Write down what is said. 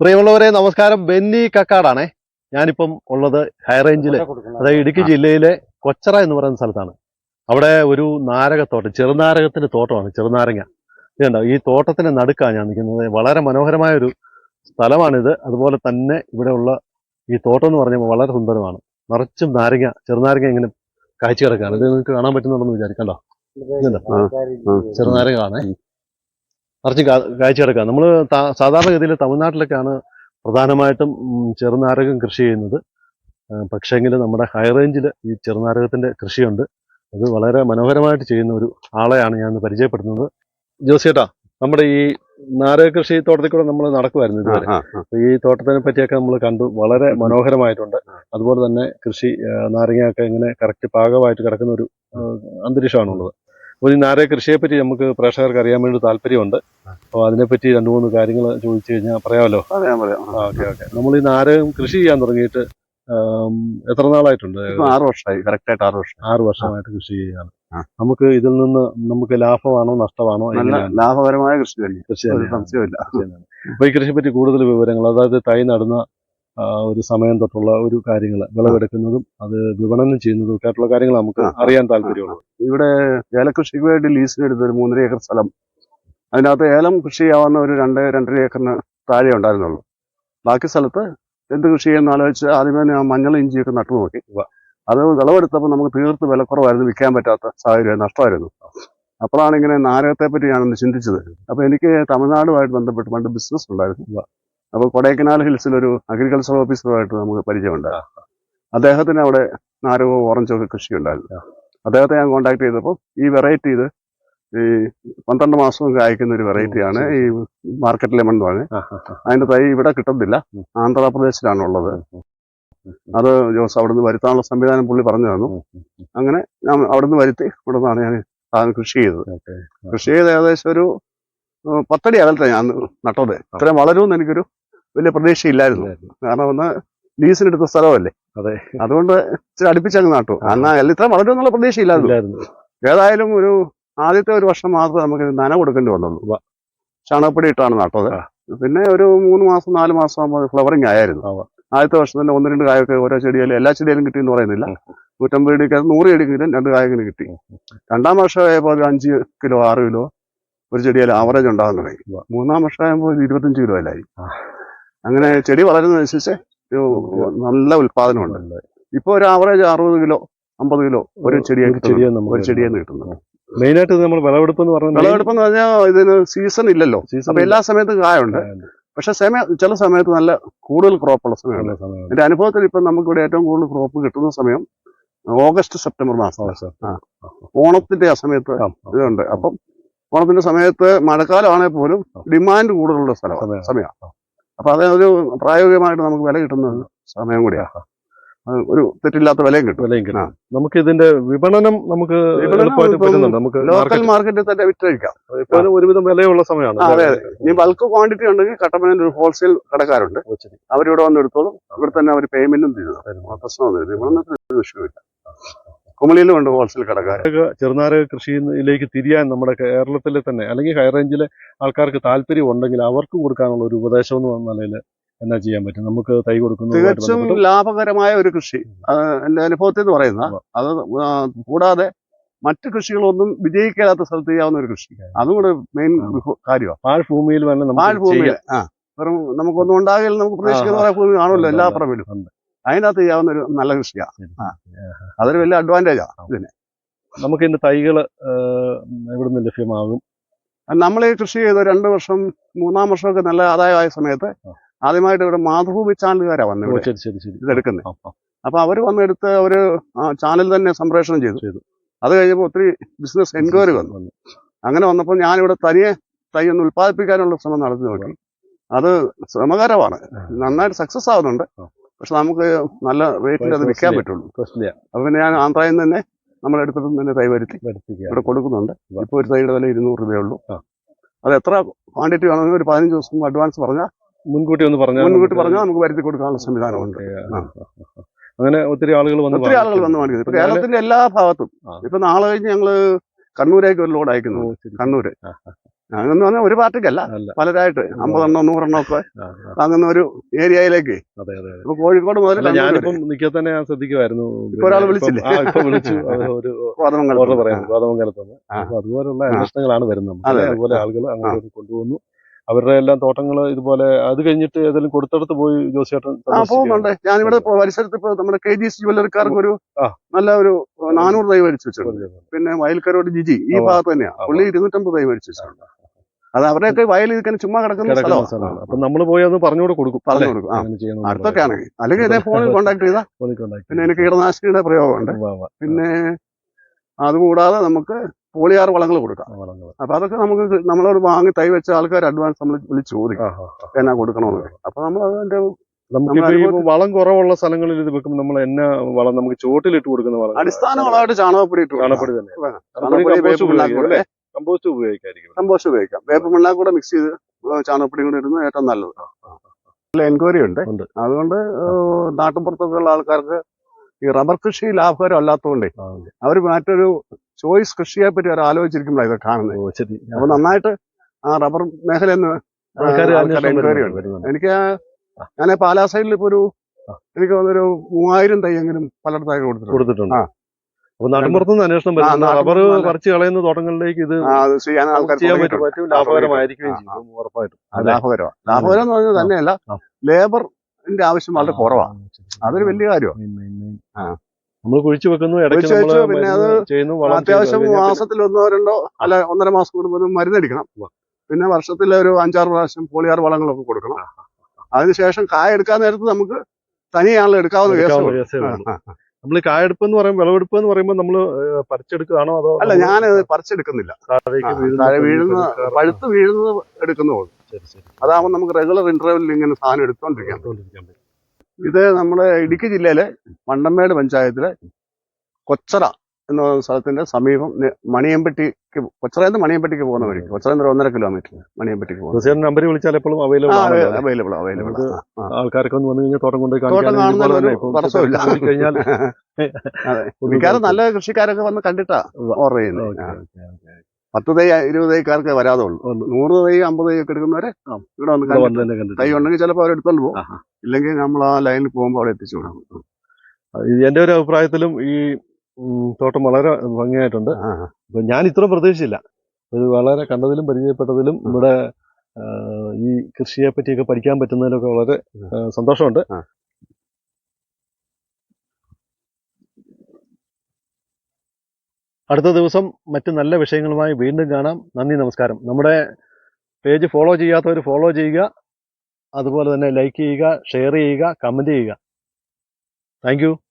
പ്രിയമുള്ളവരെ നമസ്കാരം. ബെന്നി കക്കാടാണേ. ഞാനിപ്പം ഉള്ളത് ഹൈറേഞ്ചിൽ അതായത് ഇടുക്കി ജില്ലയിലെ കൊച്ചറ എന്ന് പറയുന്ന സ്ഥലത്താണ്. അവിടെ ഒരു നാരകത്തോട്ടം ചെറുനാരകത്തിന്റെ തോട്ടമാണ് ചെറുനാരങ്ങ. ഇതുണ്ടോ ഈ തോട്ടത്തിന്റെ നടുക്കാണ് ഞാൻ നിൽക്കുന്നത്. വളരെ മനോഹരമായ ഒരു സ്ഥലമാണിത്. അതുപോലെ തന്നെ ഇവിടെയുള്ള ഈ തോട്ടം എന്ന് പറഞ്ഞാൽ വളരെ സുന്ദരമാണ്. നിറച്ചും നാരങ്ങ ചെറുനാരങ്ങ ഇങ്ങനെ കാഴ്ച കിടക്കുകയാണ്. ഇത് നിങ്ങൾക്ക് കാണാൻ പറ്റുന്നുണ്ടെന്ന് വിചാരിക്കണ്ടോ ചെറുനാരങ്ങ കാണേ. നിറച്ചും കാഴ്ചയെടുക്കാം. നമ്മൾ സാധാരണഗതിയിൽ തമിഴ്നാട്ടിലൊക്കെയാണ് പ്രധാനമായിട്ടും ചെറുനാരകം കൃഷി ചെയ്യുന്നത്. പക്ഷേങ്കിൽ നമ്മുടെ ഹൈ റേഞ്ചിൽ ഈ ചെറുനാരകത്തിന്റെ കൃഷിയുണ്ട്. അത് വളരെ മനോഹരമായിട്ട് ചെയ്യുന്ന ഒരു ആളെയാണ് ഞാൻ പരിചയപ്പെടുത്തുന്നത്. ജോസിയേട്ടാ നമ്മുടെ ഈ നാരക കൃഷി തോട്ടത്തിൽ കൂടെ നമ്മൾ നടക്കുമായിരുന്നു ഇതുവരെ. ഈ തോട്ടത്തിനെ പറ്റിയൊക്കെ നമ്മൾ കണ്ടു. വളരെ മനോഹരമായിട്ടുണ്ട്. അതുപോലെ തന്നെ കൃഷി നാരങ്ങയൊക്കെ ഇങ്ങനെ കറക്റ്റ് പാകമായിട്ട് കിടക്കുന്ന ഒരു അന്തരീക്ഷമാണുള്ളത്. അപ്പോൾ ഈ നാരക കൃഷിയെ പറ്റി നമുക്ക് പ്രേക്ഷകർക്ക് അറിയാൻ വേണ്ടി താല്പര്യമുണ്ട്. അപ്പോൾ അതിനെപ്പറ്റി രണ്ട് മൂന്ന് കാര്യങ്ങൾ ചോദിച്ചു കഴിഞ്ഞാൽ പറയാമല്ലോ? പറയാം പറയാം. Okay okay. നമ്മൾ ഈ നാരകം കൃഷി ചെയ്യാൻ തുടങ്ങിയിട്ട് എത്ര നാളായിട്ടുണ്ട്? ആറ് വർഷമായി കറക്റ്റ് ആയിട്ട് ആറ് വർഷം ആറ് വർഷമായിട്ട് കൃഷി ചെയ്യാണ് നമുക്ക് ഇതിൽ നിന്ന് നമുക്ക് ലാഭമാണോ നഷ്ടമാണോ ലാഭകരമായ കൃഷി തന്നെ കൃഷി ഒരു സംശയമില്ല അപ്പൊ ഈ കൃഷിയെ പറ്റി കൂടുതൽ വിവരങ്ങൾ അതായത് തൈ നടുന്ന ഒരു സമയം തൊട്ടുള്ള ഒരു കാര്യങ്ങൾ വിളവെടുക്കുന്നതും അത് വിപണനം ചെയ്യുന്നതും ഒക്കെ ആയിട്ടുള്ള കാര്യങ്ങൾ നമുക്ക്. അറിയാൻ താല്പര്യമുള്ളൂ. ഇവിടെ ഏലകൃഷിക്ക് വേണ്ടി ലീസിന് എടുത്ത ഒരു മൂന്നര ഏക്കർ സ്ഥലം. അതിനകത്ത് ഏലം കൃഷി ചെയ്യാവുന്ന ഒരു രണ്ട് രണ്ടര ഏക്കറിന് താഴെ ഉണ്ടായിരുന്നുള്ളൂ. ബാക്കി സ്ഥലത്ത് എന്ത് കൃഷി ചെയ്യുന്ന ആലോചിച്ച് ആദ്യമേ ഞാൻ മഞ്ഞൾ ഇഞ്ചിയൊക്കെ നട്ടു നോക്കി. അത് വിളവെടുത്തപ്പോൾ നമുക്ക് തീർത്ത് വിലക്കുറവായിരുന്നു വിൽക്കാൻ പറ്റാത്ത സാഹചര്യം നഷ്ടമായിരുന്നു. അപ്പോഴാണ് ഇങ്ങനെ നാരകത്തെ പറ്റി ഞാനൊന്ന് ചിന്തിച്ചത്. അപ്പൊ എനിക്ക് തമിഴ്നാടുമായിട്ട് ബന്ധപ്പെട്ട് പണ്ട് ബിസിനസ് ഉണ്ടായിരുന്നു. അപ്പോൾ കൊടൈക്കനാൽ ഹിൽസിൽ ഒരു അഗ്രികൾച്ചർ ഓഫീസറുമായിട്ട് നമുക്ക് പരിചയമുണ്ട്. അദ്ദേഹത്തിന് അവിടെ നാരകവും ഓറഞ്ചും ഒക്കെ കൃഷി ഉണ്ടായിരുന്നു അദ്ദേഹത്തെ ഞാൻ കോൺടാക്ട് ചെയ്തപ്പോൾ ഈ വെറൈറ്റി ഇത് ഈ പന്ത്രണ്ട് മാസവും കായ്ക്കുന്ന ഒരു വെറൈറ്റിയാണ് ഈ മാർക്കറ്റ് ലെമൺ എന്ന് ആ. അതിന്റെ തൈ ഇവിടെ കിട്ടുന്നില്ല ആന്ധ്രാപ്രദേശിലാണ് ഉള്ളത് അത് ജോസ് അവിടുന്ന് വരുത്താനുള്ള സംവിധാനം പുള്ളി പറഞ്ഞു തന്നു. അങ്ങനെ ഞാൻ അവിടുന്ന് വരുത്തി ഇവിടെ നിന്നാണ് ഞാൻ സാധനം കൃഷി ചെയ്തത്. കൃഷി ചെയ്ത് ഏകദേശം ഒരു പത്തടി അകലത്തെ ഞാൻ നട്ടത്. ഇത്രയും വളരുമെന്ന് എനിക്കൊരു വലിയ പ്രതീക്ഷയില്ലായിരുന്നു. കാരണം ഒന്ന് ലീസിനെടുത്ത സ്ഥലമല്ലേ? അതെ. അതുകൊണ്ട് ഇച്ചിരി അടുപ്പിച്ചങ്ങ് നാട്ടു. എന്നാൽ ഇത്ര വളരുമെന്നുള്ള പ്രതീക്ഷയില്ലായിരുന്നു. ഇല്ലായിരുന്നു. ഏതായാലും ഒരു ആദ്യത്തെ ഒരു വർഷം മാത്രമേ നമുക്ക് നന കൊടുക്കേണ്ടി വന്നുള്ളൂ. ചാണകപ്പൊടി ഇട്ടാണ് നട്ടത്. പിന്നെ ഒരു മൂന്ന് മാസം നാല് മാസം ആകുമ്പോൾ ഫ്ലവറിങ് ആയിരുന്നു ആദ്യത്തെ വർഷം തന്നെ ഒന്ന് രണ്ട് കായൊക്കെ ഓരോ ചെടിയിലും എല്ലാ ചെടിയിലും കിട്ടി എന്ന് പറയുന്നില്ല. നൂറ്റമ്പത് ചെടിക്ക് നൂറ് ചെടിക്കെങ്കിലും രണ്ട് കായങ്ങനെ കിട്ടി. രണ്ടാം വർഷം ആയപ്പോൾ ഒരു അഞ്ച് കിലോ ആറ് കിലോ ഒരു ചെടിയിൽ ആവറേജ് തുടങ്ങി. മൂന്നാം വർഷം ആയപ്പോൾ ഒരു ഇരുപത്തഞ്ച് കിലോ അല്ലായി. അങ്ങനെ ചെടി വളരുന്നതനുസരിച്ച് നല്ല ഉൽപാദനമുണ്ട് ഇപ്പൊ ഒരു ആവറേജ് അറുപത് കിലോ അമ്പത് കിലോ ഒരു ചെടിയെ ഒരു ചെടിയാണ് കിട്ടുന്നത് മെയിനായിട്ട് നമ്മൾ വിളവെടുപ്പ് എന്ന് പറഞ്ഞാൽ വിളവെടുപ്പ് എന്ന് പറഞ്ഞാൽ ഇതിന് സീസൺ ഇല്ലല്ലോ. അപ്പൊ എല്ലാ സമയത്തും കായുണ്ട്. പക്ഷെ സമയ ചില സമയത്ത് നല്ല കൂടുതൽ ക്രോപ്പുള്ള സമയമാണ്. എന്റെ അനുഭവത്തിൽ ഇപ്പൊ നമുക്കിവിടെ ഏറ്റവും കൂടുതൽ ക്രോപ്പ് കിട്ടുന്ന സമയം ഓഗസ്റ്റ് സെപ്റ്റംബർ മാസം. ഓണത്തിന്റെ ആ സമയത്ത് ഇതുണ്ട്. അപ്പം ഓണത്തിന്റെ സമയത്ത് മഴക്കാലമാണെങ്കിൽ പോലും ഡിമാൻഡ് കൂടുതലുള്ള സ്ഥലമാണ് സമയമാണ്. അപ്പൊ അതൊരു പ്രായോഗികമായിട്ട് നമുക്ക് വില കിട്ടുന്ന സമയം കൂടിയാണ്. ഒരു തെറ്റില്ലാത്ത വിലയും കിട്ടും. വിലയും കിട്ടും. നമുക്ക് ഇതിന്റെ വിപണനം നമുക്ക് നമുക്ക് ലോക്കൽ മാർക്കറ്റിൽ തന്നെ വിറ്റഴിക്കാം. ഇപ്പോഴും ഒരുവിധം വിലയുള്ള സമയമാണ്. അതെ അതെ, ഇനി ബൾക്ക് ക്വാണ്ടിറ്റി ഉണ്ടെങ്കിൽ കട്ടപ്പനയിൽ ഒരു ഹോൾസെയിൽ കടക്കാരുണ്ട്. അവരിവിടെ വന്ന് എടുത്തോളും. ഇവിടെ തന്നെ അവർ പേയ്മെന്റും തരുന്നു പ്രശ്നമൊന്നുമില്ല. വിപണനത്തിന് വിഷയമില്ല കുമളിയിലും ഉണ്ട് ഹോൾസെയിൽ കടക്കാർ ചെറുനാരക കൃഷിയിലേക്ക് തിരിയാൻ നമ്മുടെ കേരളത്തിലെ തന്നെ അല്ലെങ്കിൽ ഹൈ റേഞ്ചിലെ ആൾക്കാർക്ക് താല്പര്യം ഉണ്ടെങ്കിൽ അവർക്ക് കൊടുക്കാനുള്ള ഒരു ഉപദേശം എന്ന് പറഞ്ഞ നിലയിൽ എന്നാ ചെയ്യാൻ പറ്റും? നമുക്ക് തൈ കൊടുക്കുന്നു തികച്ചും ലാഭകരമായ ഒരു കൃഷി. എന്റെ അനുഭവത്തിൽ എന്ന് പറയുന്ന അത് കൂടാതെ മറ്റ് കൃഷികളൊന്നും വിജയിക്കാത്ത സ്ഥലത്ത് ചെയ്യാവുന്ന ഒരു കൃഷി. അതും കൂടെ മെയിൻ കാര്യമാണ് പാഴ്ഭൂമിയിൽ വേണം പാഴ്ഭൂമിയിൽ. ആ. വെറും നമുക്കൊന്നും ഉണ്ടാകില്ല നമുക്ക് പ്രതീക്ഷിക്കുന്ന ഭൂമി കാണുമല്ലോ എല്ലാ പറമ്പിലും. അതിനകത്ത് ചെയ്യാവുന്ന ഒരു നല്ല കൃഷിയാണ്. അതൊരു വലിയ അഡ്വാന്റേജാണ് ഇതിന്. നമുക്ക് ഇതിന്റെ തൈകൾ ഇവിടുന്ന് ലഭ്യമാകും? നമ്മൾ ഈ കൃഷി ചെയ്ത് രണ്ട് വർഷം മൂന്നാം വർഷമൊക്കെ നല്ല ആദായമായ സമയത്ത്. ആദ്യമായിട്ട് ഇവിടെ മാതൃഭൂമി ചാനലുകാരാ വന്നത് ശരി ശരി ശരി. ഇതെടുക്കുന്നത് അപ്പൊ അവർ വന്നെടുത്ത് അവർ ചാനൽ തന്നെ സംപ്രേഷണം ചെയ്തു. ചെയ്തു. അത് കഴിഞ്ഞപ്പോൾ ഒത്തിരി ബിസിനസ് എൻക്വയറി വന്നു. വന്നു. അങ്ങനെ വന്നപ്പോൾ ഞാനിവിടെ തനിയെ തൈ ഒന്ന് ഉൽപ്പാദിപ്പിക്കാനുള്ള ശ്രമം നടത്തി നോക്കി. അത് ശ്രമകരമാണ്. നന്നായിട്ട് സക്സസ് ആവുന്നുണ്ട്. പക്ഷെ നമുക്ക് നല്ല റേറ്റിൽ അത് വിൽക്കാൻ. പറ്റുള്ളൂ. അപ്പൊ പിന്നെ ഞാൻ ആന്ധ്രയിൽ നിന്ന് തന്നെ നമ്മൾ എടുത്തിട്ട് തന്നെ തൈ വരുത്തി. ഇവിടെ കൊടുക്കുന്നുണ്ട്. ഇപ്പൊ ഇപ്പോൾ ഒരു തൈയുടെ വില ഇരുന്നൂറ് രൂപയേ ഉള്ളൂ. അത് എത്ര ക്വാണ്ടിറ്റി വേണമെങ്കിൽ ഒരു പതിനഞ്ച് ദിവസം അഡ്വാൻസ് പറഞ്ഞാൽ മുൻകൂട്ടി ഒന്ന് പറഞ്ഞാൽ മുൻകൂട്ടി പറഞ്ഞാൽ നമുക്ക് വരുത്തി കൊടുക്കാനുള്ള സംവിധാനമുണ്ട്. അങ്ങനെ ഒത്തിരി ആളുകൾ വന്ന് ഒത്തിരി ആളുകൾ വന്ന്. വാങ്ങിക്കുന്നത് ഇപ്പൊ കേരളത്തിന്റെ എല്ലാ ഭാഗത്തും. ഇപ്പൊ നാളെ കഴിഞ്ഞ് ഞങ്ങൾ കണ്ണൂരേക്ക് ഒരു ലോഡ് അയക്കുന്നു. കണ്ണൂര്. ആ. പറഞ്ഞാൽ ഒരു പാർട്ടിക്കല്ല. പലരായിട്ട് അമ്പതെണ്ണോ നൂറെണ്ണോ ഒക്കെ. വാങ്ങുന്ന ഒരു ഏരിയയിലേക്ക്. അതെ അതെ ഇപ്പൊ കോഴിക്കോട് മുതൽ ഞാനിപ്പം നിൽക്കെ തന്നെ ഞാൻ ശ്രദ്ധിക്കുമായിരുന്നു ഒരാൾ വിളിച്ചില്ലേ? വിളിച്ചു. ഒരു കോതമംഗലം. ഓർഡർ പറയാം ഗോതമംഗലത്ത് നിന്ന് ആ. അപ്പൊ അതുപോലുള്ള അന്വേഷണങ്ങളാണ് വരുന്നത്. അതുപോലെ ആളുകൾ അങ്ങോട്ട് കൊണ്ടുവന്നു. അവരുടെ എല്ലാം തോട്ടങ്ങൾ ഇതുപോലെ അത് കഴിഞ്ഞിട്ട് ഏതെങ്കിലും കൊടുത്തടത്ത് പോയി ജോസിയേട്ടൻ ആ പോകുന്നുണ്ട്. ഞാനിവിടെ പരിസരത്ത് ഇപ്പൊ നമ്മുടെ കെ ജി എസ് ജ്വല്ലറിക്കാർക്ക് ഒരു നല്ല ഒരു നാനൂറ് തൈ മേടിച്ചു വെച്ചിട്ടുണ്ട്. പിന്നെ വയൽക്കരോട് ജിജി ഈ ഭാഗത്ത് തന്നെയാണ് പുള്ളി ഇരുന്നൂറ്റമ്പത് തൈ മേടിച്ചു വെച്ചിട്ടുണ്ട്. അത് അവരെയൊക്കെ വയലിൽ ഇരിക്കുന്ന ചുമ്മാ കിടക്കുന്ന സ്ഥലമാണ്. അപ്പൊ നമ്മൾ പോയി അത് പറഞ്ഞുകൂടെ കൊടുക്കും. പറഞ്ഞു കൊടുക്കും. അടുത്തൊക്കെ ആണെങ്കിൽ അല്ലെങ്കിൽ ഇതേ ഫോണിൽ കോൺടാക്ട് ചെയ്താൽ പിന്നെ എനിക്ക് കീടനാശിനിയുടെ പ്രയോഗമുണ്ട്. പിന്നെ അതുകൂടാതെ നമുക്ക് പോളിയാർ വളങ്ങൾ കൊടുക്കാം. അപ്പൊ അതൊക്കെ നമുക്ക് നമ്മളോട് വാങ്ങി തൈ വെച്ച ആൾക്കാർ അഡ്വാൻസ് നമ്മൾ വിളിച്ച് ചോദിക്കും. എന്നാ കൊടുക്കണമെന്ന് അപ്പൊ നമ്മൾ അതിന്റെ വളം കുറവുള്ള സ്ഥലങ്ങളിൽ ഇത് വെക്കുമ്പോൾ നമ്മൾ എന്നാ വളം നമുക്ക് ചോട്ടിലിട്ട് കൊടുക്കുന്ന വളം? അടിസ്ഥാന വളമായിട്ട് ചാണകപ്പൊടി ഇട്ട്. ചാണകപ്പൊടി തന്നെ. കമ്പോസ്റ്റ് ഉപയോഗിക്കാം? കമ്പോസ്റ്റ് ഉപയോഗിക്കായിരിക്കും കമ്പോസ്റ്റ് ഉപയോഗിക്കാം. വേപ്പ് പിണ്ണാക്ക് കൂടെ മിക്സ് ചെയ്ത് ചാണകപ്പൊടി കൂടെ ഇടുന്നത് ഏറ്റവും നല്ലത്. നല്ല എൻക്വയറി ഉണ്ട്. അതുകൊണ്ട് നാട്ടിൻപുറത്തൊക്കെയുള്ള ആൾക്കാർക്ക് ഈ റബ്ബർ കൃഷി ലാഭകരം അല്ലാത്തതുകൊണ്ടേ അവർ മറ്റൊരു ചോയ്സ് കൃഷിയെ പറ്റി അവർ ആലോചിച്ചിരിക്കുമ്പോഴാണ് ഇതൊക്കെ കാണുന്നത് അപ്പൊ നന്നായിട്ട് ആ റബ്ബർ മേഖല എന്ന് എൻക്വയറി ഉണ്ട്. എനിക്ക് ഞാൻ പാലാ സൈഡിൽ ഇപ്പൊ ഒരു. എനിക്ക് തോന്നുന്നൊരു മൂവായിരം തൈയെങ്കിലും പലയിടത്തായി കൊടുത്തിട്ടുണ്ട്. കൊടുത്തിട്ടുണ്ട്. ആ. അപ്പൊ നാട്ടുമ്പുറത്തുനിന്ന് അന്വേഷണം വരുന്നത് റബ്ബർ പറിച്ച് കളയുന്ന തോട്ടങ്ങളിലേക്ക് ഇത് ചെയ്യാൻ പറ്റും. ലാഭകരമായിരിക്കുകയും ചെയ്യും. ഉറപ്പായിട്ടും. ലാഭകരമാണ്. ലാഭകരം എന്ന് പറഞ്ഞാൽ തന്നെയല്ല. ലേബറിന്റെ ആവശ്യം വളരെ കുറവാണ്. അതൊരു വലിയ കാര്യമാണ് നമ്മൾ കുഴിച്ചു വെക്കുന്നു ഇടയ്ക്ക് പിന്നെ അത് ചെയ്യുന്നു അത്യാവശ്യം അത് മാസത്തിൽ ഒന്നോ രണ്ടോ അല്ല ഒന്നര മാസം കൂടുമ്പോൾ മരുന്നടിക്കണം. പിന്നെ വർഷത്തിൽ ഒരു അഞ്ചാറ് പ്രാവശ്യം പോളിയാർ വളങ്ങളൊക്കെ കൊടുക്കണം. അതിനുശേഷം കായ എടുക്കാൻ നേരത്ത് നമുക്ക് തനിയാണല്ലോ എടുക്കാവുന്ന കേസ് എടുക്കാവുന്ന കേസേ ഉള്ളൂ. നമ്മൾ കായെടുപ്പ് എന്ന് പറയുമ്പോൾ വിളവെടുപ്പ് എന്ന് പറയുമ്പോൾ നമ്മൾ പറിച്ചെടുക്കുകയാണോ അതോ അല്ല ഞാൻ പറിച്ചെടുക്കുന്നില്ല താഴെ വീഴുന്ന? പഴുത്ത് വീഴുന്നത് എടുക്കുന്നുള്ളൂ ശരി, ശരി. അതാകുമ്പോൾ നമുക്ക് റെഗുലർ ഇന്റർവെല്ലിൽ ഇങ്ങനെ സാധനം എടുത്തോണ്ടിരിക്കാം ഇത് നമ്മുടെ ഇടുക്കി ജില്ലയിലെ മണ്ടമേട് പഞ്ചായത്തിലെ കൊച്ചറ എന്ന സ്ഥലത്തിന്റെ സമീപം മണിയമ്പട്ടിക്ക് കൊച്ചറയിൽ നിന്ന് മണിയമ്പട്ടിക്ക് പോകുന്ന വഴി കൊച്ചറയിൽ നിന്ന് ഒരു ഒന്നര കിലോമീറ്റർ മണിയമ്പട്ടിക്ക് പോകുന്നത് നമ്പർ വിളിച്ചാൽ എപ്പോഴും അവൈലബിൾ? അവൈലബിൾ അവൈലബിൾ ആൾക്കാരൊക്കെ ഒന്ന് വന്നു കഴിഞ്ഞാൽ തോട്ടം കൊണ്ടുപോയി. കഴിഞ്ഞാൽ മിക്കവാറും നല്ല കൃഷിക്കാരൊക്കെ വന്ന് കണ്ടിട്ടാ. ഓർഡർ ചെയ്യുന്നത്. പത്ത് തൈ ഇരുപത് തൈക്കാർക്ക് വരാതെ ഉള്ളൂ. നൂറ് തൈ അമ്പത് തൈ ഒക്കെ എടുക്കുന്നവരെ ഇവിടെ വന്ന് തൈ ഉണ്ടെങ്കിൽ ചിലപ്പോൾ അവർ എടുത്തോണ്ട് പോകും. ഇല്ലെങ്കിൽ നമ്മൾ ആ ലൈനിൽ പോകുമ്പോൾ അവിടെ എത്തിച്ചു ഇത് എന്റെ ഒരു അഭിപ്രായത്തിലും ഈ തോട്ടം വളരെ ഭംഗിയായിട്ടുണ്ട്. ഞാൻ ഇത്ര പ്രതീക്ഷിച്ചില്ല. ഇത് വളരെ കണ്ടതിലും പരിചയപ്പെട്ടതിലും ഇവിടെ ഈ കൃഷിയെ പറ്റിയൊക്കെ പഠിക്കാൻ പറ്റുന്നതിലൊക്കെ വളരെ സന്തോഷമുണ്ട്. അടുത്ത ദിവസം മറ്റു നല്ല വിഷയങ്ങളുമായി വീണ്ടും കാണാം. നന്ദി നമസ്കാരം. നമ്മുടെ പേജ് ഫോളോ ചെയ്യാത്തവർ ഫോളോ ചെയ്യുക. അതുപോലെ തന്നെ ലൈക്ക് ചെയ്യുക ഷെയർ ചെയ്യുക കമന്റ് ചെയ്യുക. താങ്ക്